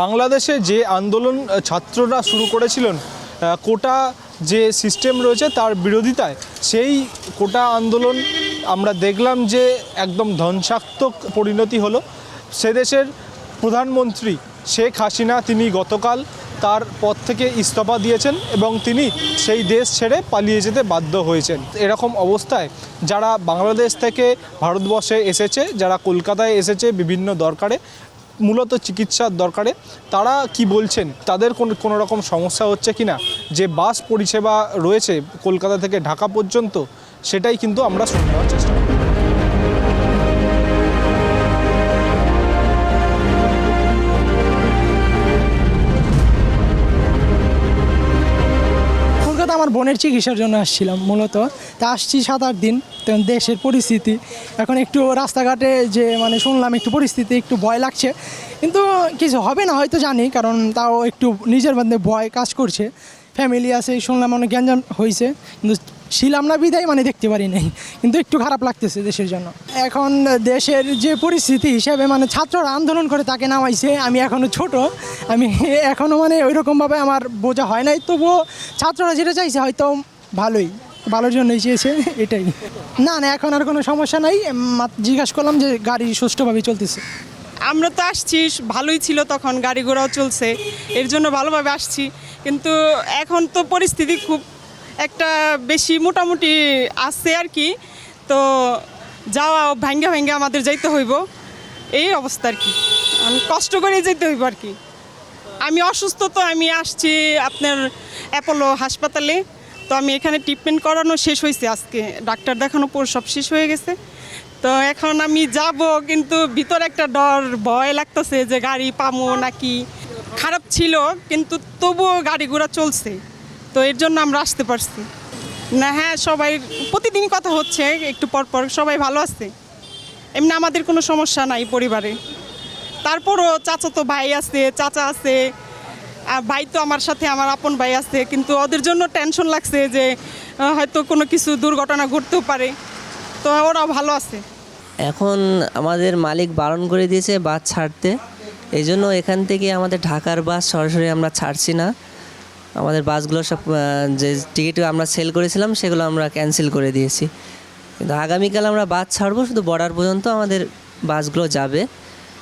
বাংলাদেশে যে আন্দোলন ছাত্ররা শুরু করেছিলেন কোটা যে সিস্টেম রয়েছে তার বিরোধিতায়, সেই কোটা আন্দোলন আমরা দেখলাম যে একদম ধ্বংসাত্মক পরিণতি হলো। সে দেশের প্রধানমন্ত্রী শেখ হাসিনা, তিনি গতকাল তার পদ থেকে ইস্তফা দিয়েছেন এবং তিনি সেই দেশ ছেড়ে পালিয়ে যেতে বাধ্য হয়েছেন। এরকম অবস্থায় যারা বাংলাদেশ থেকে ভারতবর্ষে এসেছে, যারা কলকাতায় এসেছে বিভিন্ন দরকারে মূলত চিকিৎসার দরকারে, তারা কি বলছেন? তাদের কোন, কোনো রকম সমস্যা হচ্ছে কি না যে বাস পরিষেবা রয়েছে কলকাতা থেকে ঢাকা পর্যন্ত, সেটাই কিন্তু আমরা শুনে নেওয়ার চেষ্টা করি আমার বোনের চিকিৎসার জন্য আসছিলাম মূলত। তা আসছি সাত আট দিন দেশের পরিস্থিতি। এখন একটু রাস্তাঘাটে যে মানে শুনলাম একটু পরিস্থিতি, একটু ভয় লাগছে। কিন্তু কিছু হবে না, হয়তো জানি, কারণ তাও একটু নিজের মধ্যে ভয় কাজ করছে। ফ্যামিলি আছে, শুনলাম অনেক গ্যাঞ্জাম হয়েছে কিন্তু ছিলাম না বিদায় মানে দেখতে পারি নাই, কিন্তু একটু খারাপ লাগতেছে দেশের জন্য। এখন দেশের যে পরিস্থিতি হিসাবে মানে ছাত্ররা আন্দোলন করে তাকে নামাইছে, আমি এখনও ছোট, আমি এখনও মানে ওই রকমভাবে আমার বোঝা হয় নাই, তবুও ছাত্ররা যেটা চাইছে হয়তো ভালোই, ভালোর জন্যই চেয়েছে, এটাই। না না, এখন আর কোনো সমস্যা নাই জিজ্ঞাসা করলাম যে গাড়ি সুষ্ঠুভাবে চলতেছে। আমরা তো আসছি, ভালোই ছিল তখন, গাড়ি ঘোড়াও চলছে, এর জন্য ভালোভাবে আসছি, কিন্তু এখন তো পরিস্থিতি খুব একটা বেশি মোটামুটি আছে আর কি। তো যাওয়া ভাঙ্গা ভাঙ্গা আমাদের যাইতে হইব। এই অবস্থা আর কি। আমি কষ্ট করে যেতে হইব আর কি। আমি অসুস্থ তো আমি আসছি আপনার অ্যাপোলো হাসপাতালে। তো আমি এখানে ট্রিটমেন্ট করানো শেষ হয়েছে আজকে। ডাক্তার দেখানো পর সব শেষ হয়ে গেছে। তো এখন আমি যাব, কিন্তু ভিতরে একটা ডর, ভয় লাগতেছে যে গাড়ি পামো নাকি? খারাপ ছিল, কিন্তু তবুও গাড়ি ঘোড়া চলছে। তো এর জন্য আমরা আসতে পারছি। না হ্যাঁ সবাই প্রতিদিন কথা হচ্ছে, একটু পর পর সবাই ভালো আছে। এমনি আমাদের কোনো সমস্যা নাই পরিবারে। তারপরও চাচা তো ভাই আছে, চাচা আছে, আর ভাই তো আমার সাথে, আমার আপন ভাই আছে, কিন্তু ওদের জন্য টেনশন লাগছে যে হয়তো কোনো কিছু দুর্ঘটনা ঘটতেও পারে। তো ওরাও ভালো আছে। এখন আমাদের মালিক বারণ করে দিয়েছে বাস ছাড়তে। এই জন্য এখান থেকে আমাদের ঢাকার বাস সরাসরি আমরা ছাড়ছি না। আমাদের বাসগুলো সব যে টিকিট আমরা সেল করেছিলাম, সেগুলো আমরা ক্যান্সেল করে দিয়েছি। কিন্তু আগামীকাল আমরা বাস ছাড়বো, শুধু বর্ডার পর্যন্ত আমাদের বাসগুলো যাবে।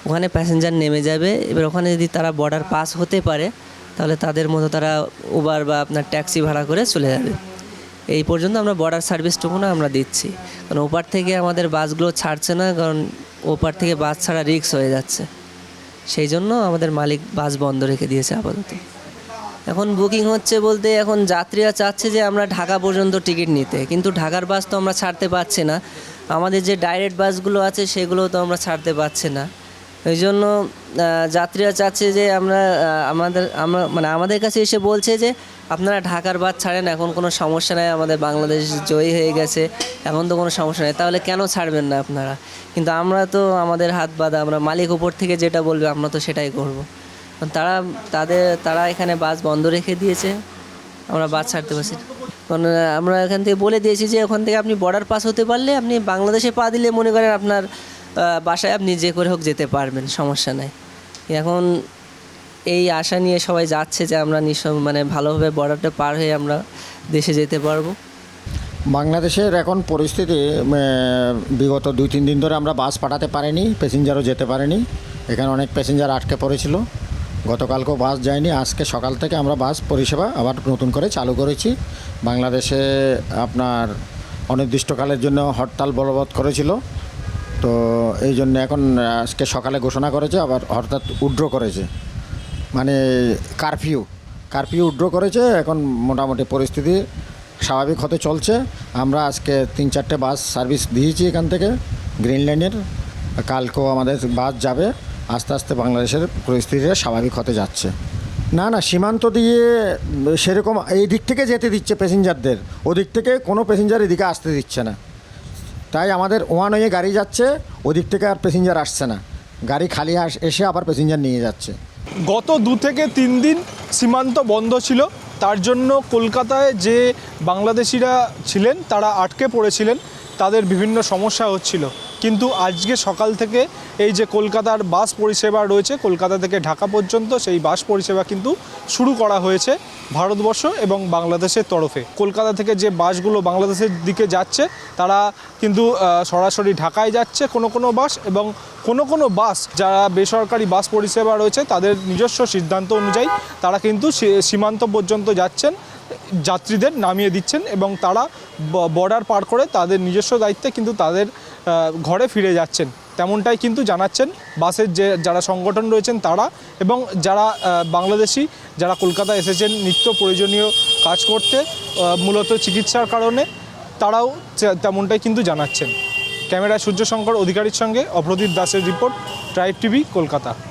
ওখানে প্যাসেঞ্জার নেমে যাবে। এবার ওখানে যদি তারা বর্ডার পাস হতে পারে, তাহলে তাদের মতো তারা উবার বা আপনার ট্যাক্সি ভাড়া করে চলে যাবে। এই পর্যন্ত আমরা বর্ডার সার্ভিসটুকু না আমরা দিচ্ছি। কারণ ওপার থেকে আমাদের বাসগুলো ছাড়ছে না, কারণ ওপার থেকে বাস ছাড়া রিক্স হয়ে যাচ্ছে। সেই জন্য আমাদের মালিক বাস বন্ধ রেখে দিয়েছে আপাতত। এখন বুকিং হচ্ছে বলতে এখন যাত্রীরা চাচ্ছে যে আমরা ঢাকা পর্যন্ত টিকিট নিতে। কিন্তু ঢাকার বাস তো আমরা ছাড়তে পারছি না। আমাদের যে ডাইরেক্ট বাসগুলো আছে সেগুলো তো আমরা ছাড়তে পারছি না। ওই জন্য যাত্রীরা চাচ্ছে যে আমরা আমাদের, আমরা মানে আমাদের কাছে এসে বলছে যে আপনারা ঢাকার বাস ছাড়েন, এখন কোনো সমস্যা নেই, আমাদের বাংলাদেশ জয়ী হয়ে গেছে, এখন তো কোনো সমস্যা নেই। তাহলে কেন ছাড়বেন না আপনারা? কিন্তু আমরা তো আমাদের হাত বাঁধা, আমরা মালিক উপর থেকে যেটা বলবে আমরা তো সেটাই করব। তারা, তাদের, তারা এখানে বাস বন্ধ রেখে দিয়েছে। আমরা বাস ছাড়তে পারছি কারণ আমরা এখান থেকে বলে দিয়েছি যে ওখান থেকে আপনি বর্ডার পাস হতে পারলে আপনি বাংলাদেশে পা দিলে মনে করেন আপনার বাসায় আপনি যে করে হোক যেতে পারবেন, সমস্যা নাই। এখন এই আশা নিয়ে সবাই যাচ্ছে যে আমরা নিঃস মানে ভালোভাবে বর্ডারটা পার হয়ে আমরা দেশে যেতে পারব। বাংলাদেশের এখন পরিস্থিতি বিগত দুই, তিন দিন ধরে আমরা বাস পাঠাতে পারিনি প্যাসেঞ্জারও যেতে পারেনি। এখানে অনেক প্যাসেঞ্জার আটকে পড়েছিল। গতকালকেও বাস যায়নি, আজকে সকাল থেকে আমরা বাস পরিষেবা আবার নতুন করে চালু করেছি। বাংলাদেশে আপনার অনির্দিষ্টকালের জন্য হরতাল বলবৎ করেছিল। তো এই জন্য এখন আজকে সকালে ঘোষণা করেছে, আবার হরতাল উড্র করেছে। মানে কারফিউ কারফিউ উড্র করেছে, এখন মোটামুটি পরিস্থিতি স্বাভাবিক হতে চলছে। আমরা আজকে তিন চারটে বাস সার্ভিস দিয়েছি এখান থেকে, গ্রিন লাইনের। কালকেও আমাদের বাস যাবে। আস্তে আস্তে বাংলাদেশের পরিস্থিতিটা স্বাভাবিক হতে যাচ্ছে। না না, সীমান্ত দিয়ে সেরকম এই দিক থেকে যেতে দিচ্ছে প্যাসেঞ্জারদের। ওদিক থেকে কোনো প্যাসেঞ্জার এদিকে আসতে দিচ্ছে না। তাই আমাদের ওয়ান ওয়ে গাড়ি যাচ্ছে, ওদিক থেকে আর প্যাসেঞ্জার আসছে না। গাড়ি খালি আস- এসে আবার প্যাসেঞ্জার নিয়ে যাচ্ছে। গত দু থেকে তিন দিন সীমান্ত বন্ধ ছিল। তার জন্য কলকাতায় যে বাংলাদেশিরা ছিলেন, তারা আটকে পড়েছিলেন। তাদের বিভিন্ন সমস্যা হচ্ছিল। কিন্তু আজকে সকাল থেকে এই যে কলকাতার বাস পরিষেবা রয়েছে, কলকাতা থেকে ঢাকা পর্যন্ত সেই বাস পরিষেবা কিন্তু শুরু করা হয়েছে ভারতবর্ষ এবং বাংলাদেশের তরফে। কলকাতা থেকে যে বাসগুলো বাংলাদেশের দিকে যাচ্ছে, তারা কিন্তু সরাসরি ঢাকায় যাচ্ছে কোনো কোনো বাস এবং কোনো কোনো বাস যারা বেসরকারি বাস পরিষেবা রয়েছে, তাদের নিজস্ব সিদ্ধান্ত অনুযায়ী তারা কিন্তু সীমান্ত পর্যন্ত যাচ্ছেন। যাত্রীদের নামিয়ে দিচ্ছেন এবং তারা বর্ডার পার করে তাদের নিজস্ব দায়িত্বে কিন্তু তাদের ঘরে ফিরে যাচ্ছেন। তেমনটাই কিন্তু জানাচ্ছেন বাসের যে, যারা সংগঠন রয়েছেন তারা এবং যারা বাংলাদেশি, যারা কলকাতা এসেছেন নিত্য প্রয়োজনীয় কাজ করতে মূলত চিকিৎসার কারণে তারাও তেমনটাই কিন্তু জানাচ্ছেন। ক্যামেরায় সূর্যশঙ্কর অধিকারীর সঙ্গে অপ্রদীপ দাসের রিপোর্ট ট্রাইব টিভি কলকাতা।